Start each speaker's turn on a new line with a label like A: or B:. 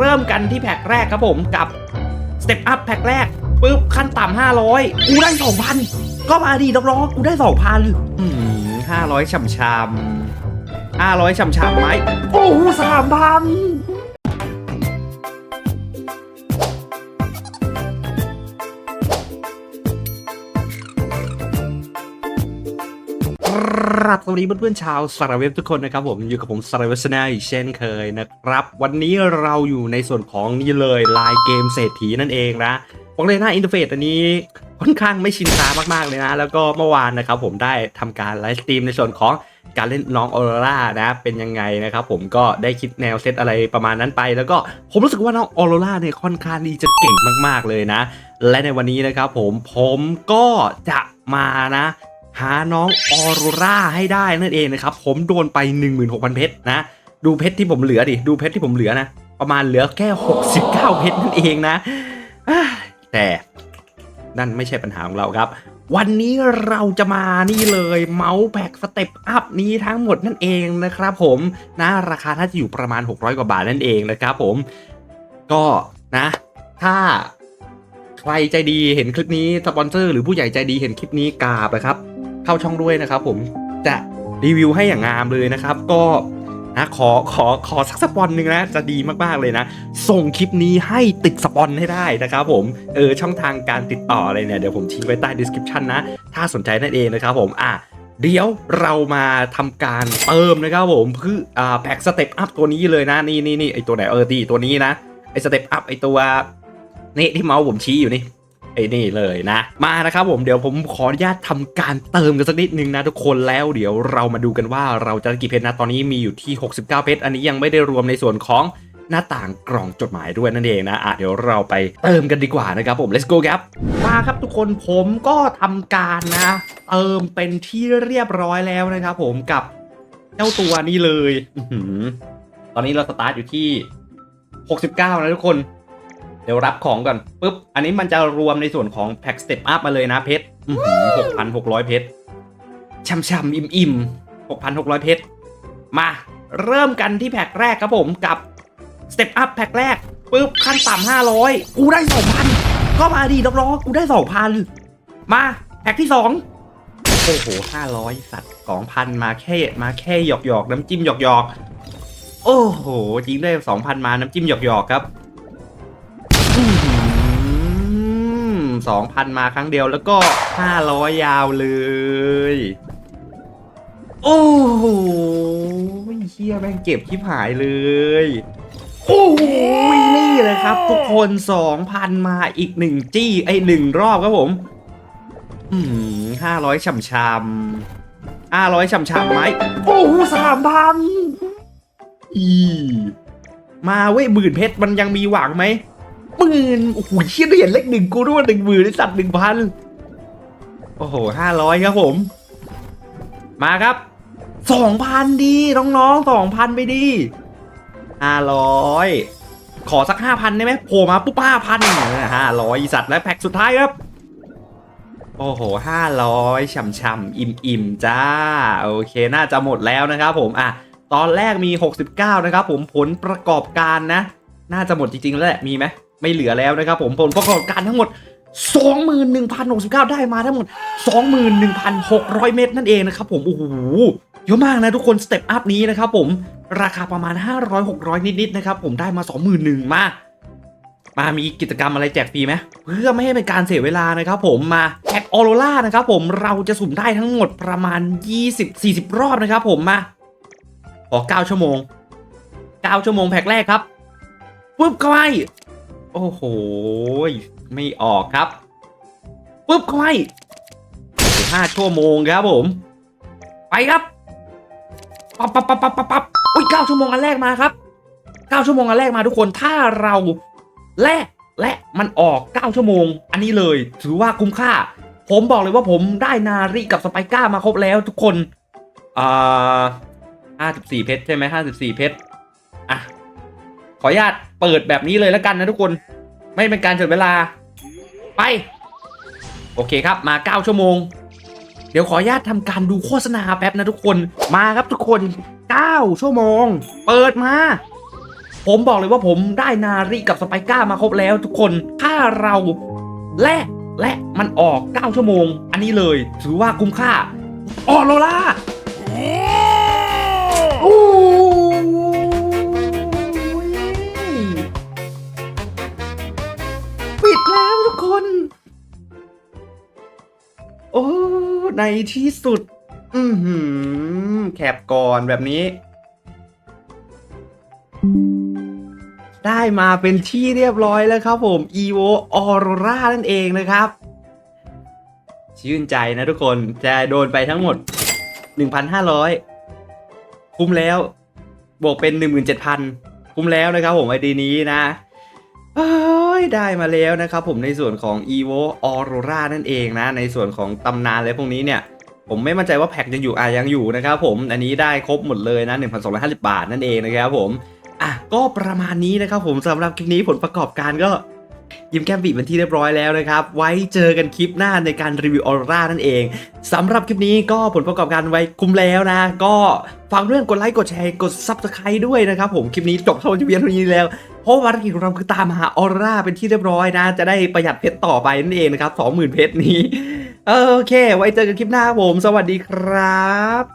A: เริ่มกันที่แพ็คแรกครับผมกับสเต็ปอัพแพ็คแรกปุ๊บขั้นต่ำห้าร้อยกูได้สองพันก็มาดีรับรองกูได้สองพันห้าร้อยช่ำห้าร้อยช่ำๆไหมโอ้สามพัน ครับสวัสดีเพื่อนๆชาวสารเว็บทุกคนนะครับผมอยู่กับผมสารเว็บชนาอีกเช่นเคยนะครับ วันนี้เราอยู่ในส่วนของนี่เลยลายเกมเศรษฐีนั่นเองนะบอกเลยนะอินเทอร์เฟซอันนี้ค่อนข้างไม่ชินตามากๆเลยนะ แล้วก็เมื่อวานนะครับผมได้ทำการไลฟ์สตรีมในส่วนของการเล่นน้องออโรรานะเป็นยังไงนะครับผมก็ได้คิดแนวเซตอะไรประมาณนั้นไป แล้วก็ผมรู้สึกว่าน้องออโรราเนี่ยค่อนข้างที่จะเก่งมากๆเลยนะ และในวันนี้นะครับผมผมก็จะมานะ หาน้องออโรราให้ได้นั่นเองนะครับ ผมโดนไป 16,000 เพชรนะ ดูเพชรที่ผมเหลือดิ ดูเพชรที่ผมเหลือนะ ประมาณเหลือแค่ 69 เพชรนั่นเองนะ แต่นั่นไม่ใช่ปัญหาของเราครับ วันนี้เราจะมานี่เลยเมาส์แพ็กสเต็ปอัพนี้ทั้งหมดนั่นเองนะครับผมนะราคาน่าจะอยู่ประมาณ 600 กว่าบาทนั่นเองนะครับผมก็นะ ถ้าใครใจดีเห็นคลิปนี้สปอนเซอร์หรือผู้ใหญ่ใจดีเห็นคลิปนี้กราบนะครับ เข้าช่องด้วยนะครับ ผมจะรีวิวให้อย่างงามเลยนะครับ ก็นะขอขอขอสักสปอนหนึ่งนะจะดีมากๆเลยนะ ส่งคลิปนี้ให้ติดสปอนให้ได้นะครับผมเออช่องทางการติดต่ออะไรเนี่ยเดี๋ยวผมทิ้งไว้ใต้ description นะ ถ้าสนใจนั่นเองนะครับผมอะเดี๋ยวเรามาทำการเติมนะครับผมเพื่ออ่าแพ็กสเต็ปอัพตัวนี้เลยนะนี่นี่นี่ไอตัวไหนเออดีตัวนี้นะไอสเต็ปอัพไอตัวนี่ที่เมาส์ผมชี้อยู่นี่ ไอ้นี่เลยนะ มานะครับผมเดี๋ยวผมขออนุญาตทำการเติมกันสักนิดนึงนะทุกคนแล้วเดี๋ยวเรามาดูกันว่าเราจะกี่เพชรนะตอนนี้มีอยู่ที่ 69 เพชรอันนี้ยังไม่ได้รวมในส่วนของหน้าต่างกล่องจดหมายด้วยนั่นเองนะอะเดี๋ยวเราไปเติมกันดีกว่านะครับผม let's go ครับมาครับทุกคนผมก็ทำการนะเติมเป็นที่เรียบร้อยแล้วนะครับผมกับเจ้าตัวนี้เลยอตอนนี้เราสตาร์ทอยู่ที่ 69 นะทุกคน ดี๋ยวรับของก่อนปุ๊บ อันนี้มันจะรวมในส่วนของแพ็กสเต็ปอัพมาเลยนะเพชรหกพันหกร้อยเพชรช่ำๆอิ่มอิ่มหกพันหกร้อยเพชร มาเริ่มกันที่แพ็กแรกครับผมกับสเต็ปอัพแพ็กแรกปุ๊บขั้นต่ำห้าร้อยกูได้สองพันก็มาดีน้องๆกูได้สองพันมาแพ็กที่สองโอ้โหห้าร้อยสัตว์สองพันมาแค่มาแค่หยอกหยอกๆน้ำจิ้มหยอกหยอกๆโอ้โหจริงได้สองพันมาน้ำจิ้มหยอกหยอกๆครับ สองพันมาครั้งเดียวแล้วก็ห้าร้อยยาวเลย โอ้โหเฮียแม่งเก็บชิบหายเลย โอ้โหนี่เลยครับ ทุกคนสองพันมาอีกหนึ่งจี้ไอหนึ่งรอบครับผมอืมห้าร้อยช่ำชำห้าร้อยช่ำชำไหมโอ้สามพันอี มาเว้ยหมื่นเพชรมันยังมีหวังไหม หมื่นโอ้โหเชี่ยเหรียญเลขหนึ่งกูรู้ว่าหนึ่งหมื่นไอสัตว์หนึ่งพันโอ้โหห้าร้อยครับผม มาครับสองพันดีน้องๆสองพันไปดีห้าร้อยขอสักห้าพันได้ไหมโผล่มาปุ๊บห้าพันห้าร้อยสัตว์และแพ็กสุดท้ายครับ โอ้โหห้าร้อยช่ำๆอิ่มๆจ้า โอเคน่าจะหมดแล้วนะครับผมอะตอนแรกมี 69 นะครับผมผลประกอบการนะ น่าจะหมดจริงๆแล้วแหละมีไหม ไม่เหลือแล้วนะครับผมผลประกอบการทั้งหมด 21,069 ได้มาทั้งหมด 21,600 เม็ดนั่นเองนะครับผมโอ้โหเยอะมากนะทุกคนสเต็ปอัพนี้นะครับผมราคาประมาณ 500-600 นิดๆนะครับผมได้มา 21,000มามามีกิจกรรมอะไรแจกฟรีไหมเพื่อไม่ให้เป็นการเสียเวลานะครับผมมาแพ็กออโรล่านะครับผมเราจะสุ่มได้ทั้งหมดประมาณ 20-40 รอบนะครับผมมาขอ9ชั่วโมง9ชั่วโมงแพ็กแรกครับปุ๊บเข้าไป อ้โห ไม่ออกครับปุ๊บเข้าไปห้าชั่วโมงครับผม ไปครับปั๊บปั๊บปั๊บปั๊บปั๊บปั๊บอุ้ยเก้าชั่วโมงอันแรกมาครับเก้าชั่วโมงอันแรกมาทุกคนถ้าเราแลกและมันออกเก้าชั่วโมง อันนี้เลย ถือว่าคุ้มค่า ผมบอกเลยว่าผมได้นาริกับสไปก้ามาครบแล้วทุกคนอ่าห้าสิบสี่เพชรใช่ไหมห้าสิบสี่เพชร ขออนุญาตเปิดแบบนี้เลยแล้วกันนะทุกคน ไม่เป็นการเสียเวลา ไป โอเคครับมา 9 ชั่วโมง เดี๋ยวขออนุญาตทำการดูโฆษณาแป๊บนะทุกคนมาครับทุกคน 9 ชั่วโมง เปิดมา ผมบอกเลยว่าผมได้นาริกับสไปก้ามาครบแล้วทุกคนถ้าเราแลกและมันออก 9 ชั่วโมง อันนี้เลย ถือว่าคุ้มค่าออโรล่า ในที่สุด อือหือ แคปก่อนแบบนี้ ได้มาเป็นที่เรียบร้อยแล้วครับผม evo aurora นั่นเองนะครับ ชื่นใจนะทุกคนจะโดนไปทั้งหมด 1,500 คุ้มแล้ว บวกเป็น 17,000 คุ้มแล้วนะครับผมไอดีนี้นะ ได้มาแล้วนะครับผมในส่วนของ evo aurora นั่นเองนะ ในส่วนของตำนานอะไรพวกนี้เนี่ย ผมไม่มั่นใจว่าแพ็กยังอยู่อะยังอยู่นะครับผมอันนี้ได้ครบหมดเลยนะ 1,250 บาทนั่นเองนะครับผมอะก็ประมาณนี้นะครับผมสำหรับคลิปนี้ผลประกอบการก็ยิ้มแก้มบีบเป็นที่เรียบร้อยแล้วนะครับ ไว้เจอกันคลิปหน้าในการรีวิวออร่านั่นเองสำหรับคลิปนี้ก็ผลประกอบการไว้คุ้มแล้วนะ ก็ฝากเรื่องกดไลค์กดแชร์กด Subscribe ด้วยนะครับผม คลิปนี้จบเท่าที่เพียงเท่านี้แล้ว ราะภารกิจของเราคือตามหาออร่าเป็นที่เรียบร้อยนะ จะได้ประหยัดเพชรต่อไปนั่นเองนะครับสองหมื่นเพชรนี้ โอเค ไว้เจอกันคลิปหน้าผม สวัสดีครับ